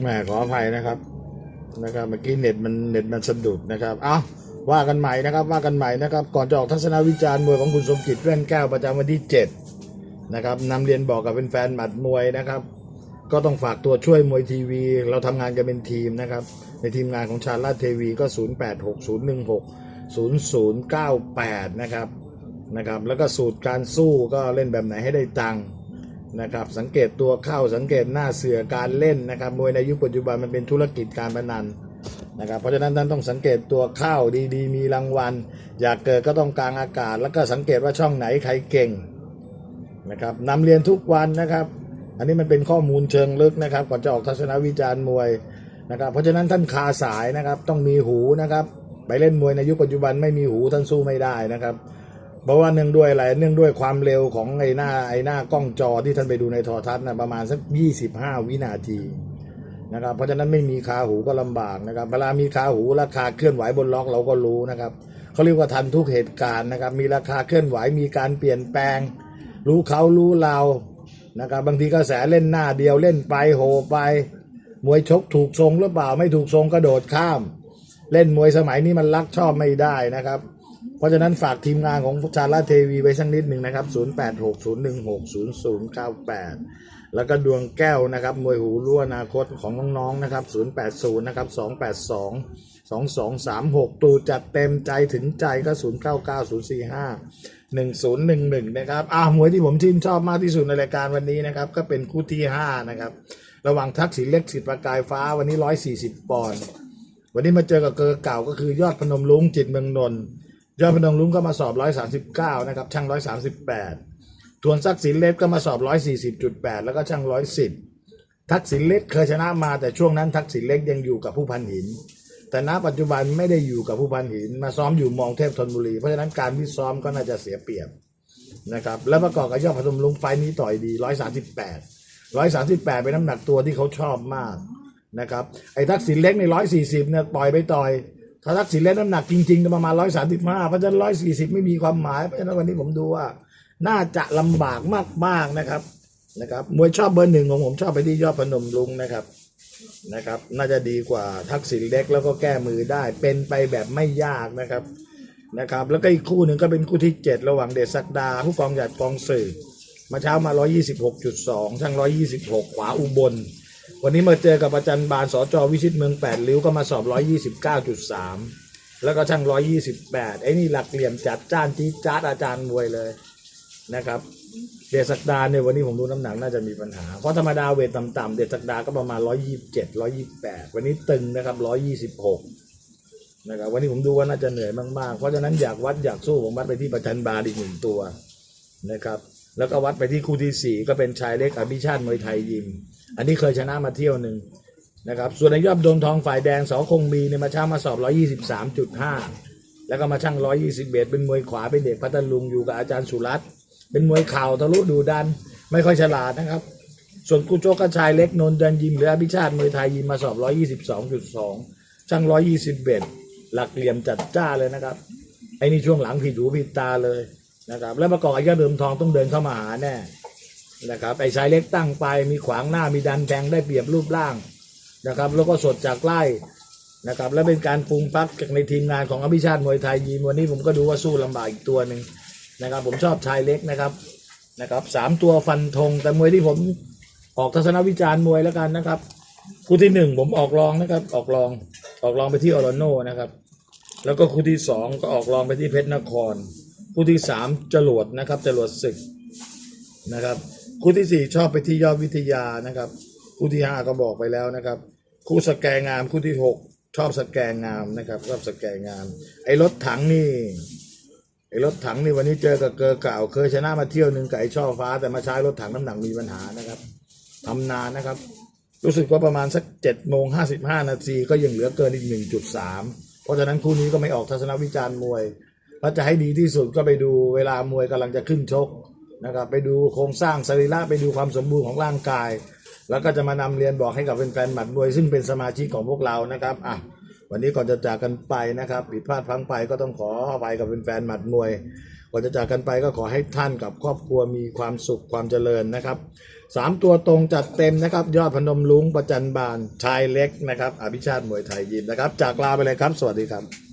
แหมขออภัยนะครับนะครับเมื่อกี้เน็ตมันเน็ตมันสะดุดนะครับ เอาว่ากันใหม่นะครับว่ากันใหม่นะครับ ก่อนจะออกทัศนวิจารณ์มวยของคุณสมจิตแว่นแก้วประจำวันที่7นะครับนำเรียนบอกกับเป็นแฟนหมัดมวยนะครับ ก็ต้องฝากตัวช่วยมวยทีวี เราทำงานกันเป็นทีมนะครับ ในทีมงานของชาญราชเทวีก็ 0860160098 นะครับนะครับ แล้วก็สูตรการสู้ก็เล่นแบบไหนให้ได้ตังค์ นะครับสังเกตตัวเข้าสังเกตหน้าเสือการเล่นนะครับมวยในยุคปัจจุบันมันเป็นธุรกิจการพนันนะครับเพราะฉะนั้นท่านต้องสังเกตตัวเข้าดีๆ มีรางวัล อยากเกิดก็ต้องกลางอากาศ แล้วก็สังเกตว่าช่องไหนใครเก่งนะครับนำเรียนทุกวันนะครับ อันนี้มันเป็นข้อมูลเชิงลึกนะครับ ก่อนจะออกทัศนวิจารณ์มวยนะครับเพราะฉะนั้นท่านคาสายนะครับต้องมีหูนะครับ ไปเล่นมวยในยุคปัจจุบันไม่มีหูท่านสู้ไม่ได้นะครับ เพราะว่าเนื่องด้วยอะไรเนื่องด้วยความเร็วของไอ้หน้าไอ้หน้ากล้องจอที่ท่านไปดูในโทรทัศน์นะประมาณสัก 25 วินาทีนะครับเพราะฉะนั้นไม่มีคาหูก็ลำบากนะครับเวลามีคาหูราคาเคลื่อนไหวบนล็อกเราก็รู้นะครับเขาเรียกว่าทันทุกเหตุการณ์นะครับ มีราคาเคลื่อนไหวมีการเปลี่ยนแปลง รู้เขารู้เรานะครับบางทีกระแสเล่นหน้าเดียวเล่นไปโหไป มวยชกถูกทรงหรือเปล่าไม่ถูกทรงกระโดดข้าม เล่นมวยสมัยนี้มันรักชอบไม่ได้นะครับ เพราะฉะนั้นฝากทีมงานของชาลาเทวีไปสักนิดหนึ่งนะครับ 0860160098 แล้วก็ดวงแก้วนะครับมวยหูรั่วอนาคตของน้องๆนะครับ 080 นะครับ 282 2236 ตูจัดเต็มใจถึงใจก็ 099045 1011 นะครับอ่ามวยที่ผมชื่นชอบมากที่สุดในรายการวันนี้นะครับ ก็เป็นคู่ที่ 5 นะครับ ระหว่างทักษิณเล็กสิทธิ์ประกายฟ้าวันนี้ 140 ปอนด์ วันนี้มาเจอกับเกอเก่าก็คือยอดพนมลุงจิตเมืองนนท์ ยอดพนมลุงก็มาสอบ139นะครับ ช่าง138ทวนทักษิณเล็กก็มาสอบ140.8แปดแล้วก็ช่าง110ทักษิณเล็กเคยชนะมาแต่ช่วงนั้นทักษิณเล็กยังอยู่กับผู้พันหิน แต่ณปัจจุบันไม่ได้อยู่กับผู้พันหิน มาซ้อมอยู่มองเทพธนบุรี เพราะฉะนั้นการที่ซ้อมก็น่าจะเสียเปรียบนะครับ แล้วประกอบกับยอดพนมลุงไฟนี้ต่อยดี138 138เป็นน้ำหนักตัวที่เขาชอบมากนะครับไอ้ทักษิณเล็กในร้อยสี่สิบเนี่ยปล่อยไปต่อย ถ้าทักษิณเล็กน้ำหนักจริงๆประมาณร้อยสามสิบห้าเพราะฉะนั้นร้อยสี่สิบไม่มีความหมายเพราะฉะนั้นวันนี้ผมดูว่า น่าจะลำบากมากๆนะครับนะครับมวยชอบเบอร์หนึ่งของผมชอบไปที่ยอดพนมลุงนะครับนะครับ น่าจะดีกว่าทักษิณเล็กแล้วก็แก้มือได้ เป็นไปแบบไม่ยากนะครับนะครับ แล้วก็อีกคู่หนึ่งก็เป็นคู่ที่ 7 ระหว่างเดชศักดา ผู้กองหยัดกองสื่อมาเช้ามา 126.2ช่าง126 ขวาอุบล วันนี้มาเจอกับอาจารย์บานสจวิชิตเมืองแปดริ้วก็มาสอบ129.3แล้วก็ช่าง128ไอ้นี่หลักเหลี่ยมจัดจ้านที่จัดอาจารย์มวยเลยนะครับเดชศักดาเนี่ยวันนี้ผมดูน้ำหนักน่าจะมีปัญหา เพราะธรรมดาเวทต่ำๆเดชศักดาก็ประมาณ127 128วันนี้ตึงนะครับ126นะครับวันนี้ผมดูว่าน่าจะเหนื่อยมากๆ เพราะฉะนั้นอยากวัดอยากสู้ผมวัดไปที่ประจันบาลอีกหนึ่งตัวนะครับ แล้วก็วัดไปที่คู่ที่สี่ก็เป็นชายเล็กอภิชาติมวยไทยยิม อันนี้เคยชนะมาเที่ยวหนึ่งนะครับส่วนในยอดโดวงทองฝ่ายแดงสอคงมีเนี่ยมาช่างมาสอบ 123.5 แล้วก็มาช่าง 121 เป็นมวยขวาเป็นเด็กพัทลุงอยู่กับอาจารย์สุรัตน์เป็นมวยเข่าทะลุดูดัน ไม่ค่อยฉลาดนะครับ ส่วนกูโจกชายเล็กนนท์เดินยิมหรืออภิชาติมวยไทยยิมมาสอบ 122.2 ช่าง 121 หลักเหลี่ยมจัดจ้าเลยนะครับไอ้นี่ช่วงหลังผิดหูผิดตาเลย นะครับ แล้วประกอบกับยอดเดิมทองต้องเดินเข้ามาหาแน่นะครับ ไอ้ชายเล็กตั้งไปมีขวางหน้ามีดันแทงได้เปรียบรูปร่างนะครับ แล้วก็สดจากไล่นะครับ และเป็นการปรุงปักจากในทีมงานของอภิชาติมวยไทยยีมวันนี้ผมก็ดูว่าสู้ลำบากอีกตัวหนึ่งนะครับ ผมชอบชายเล็กนะครับนะครับสามตัวฟันธงแต่มวยที่ผมออกทัศนวิจารณ์มวยแล้วกันนะครับคู่ที่หนึ่งผมออกรองนะครับ ออกรองออกรองไปที่ออร์โนนะครับ แล้วก็คู่ที่สองก็ออกรองไปที่เพชรนคร คู่ที่สามจรวดนะครับจรวดศึกนะครับ คู่ที่สี่ชอบไปที่ยอดวิทยานะครับ คู่ที่ห้าก็บอกไปแล้วนะครับ คู่สแกงามคู่ที่หกชอบสแกงามนะครับชอบสแกงาม ไอ้รถถังนี่ไอ้รถถังนี่วันนี้เจอกับเกอเก่า เคยชนะมาเที่ยวหนึ่งไอ้ช่อฟ้า แต่มาใช้รถถังน้ำหนักมีปัญหานะครับทำนานนะครับ รู้สึกว่าประมาณสักเจ็ดโมงห้าสิบห้านาทีก็ยังเหลือเกินอีกหนึ่งจุดสามเพราะฉะนั้นคู่นี้ก็ไม่ออกทัศนวิจารณ์มวย ถ้าจะให้ดีที่สุดก็ไปดูเวลามวยกำลังจะขึ้นชกนะครับไปดูโครงสร้างสรีระไปดูความสมบูรณ์ของร่างกาย แล้วก็จะมานำเรียนบอกให้กับแฟนๆหมัดมวย ซึ่งเป็นสมาชิกของพวกเรานะครับอะวันนี้ก่อนจะจากกันไปนะครับผิดพลาดพลั้งไปก็ต้องขออภัยกับแฟนๆหมัดมวย ก่อนจะจากกันไปก็ขอให้ท่านกับครอบครัวมีความสุขความเจริญนะครับสามตัวตรงจัดเต็มนะครับ ยอดพนมลุงประจันบานชายเล็กนะครับอภิชาติมวยไทยยิมนะครับ จากลาไปเลยครับ สวัสดีครับ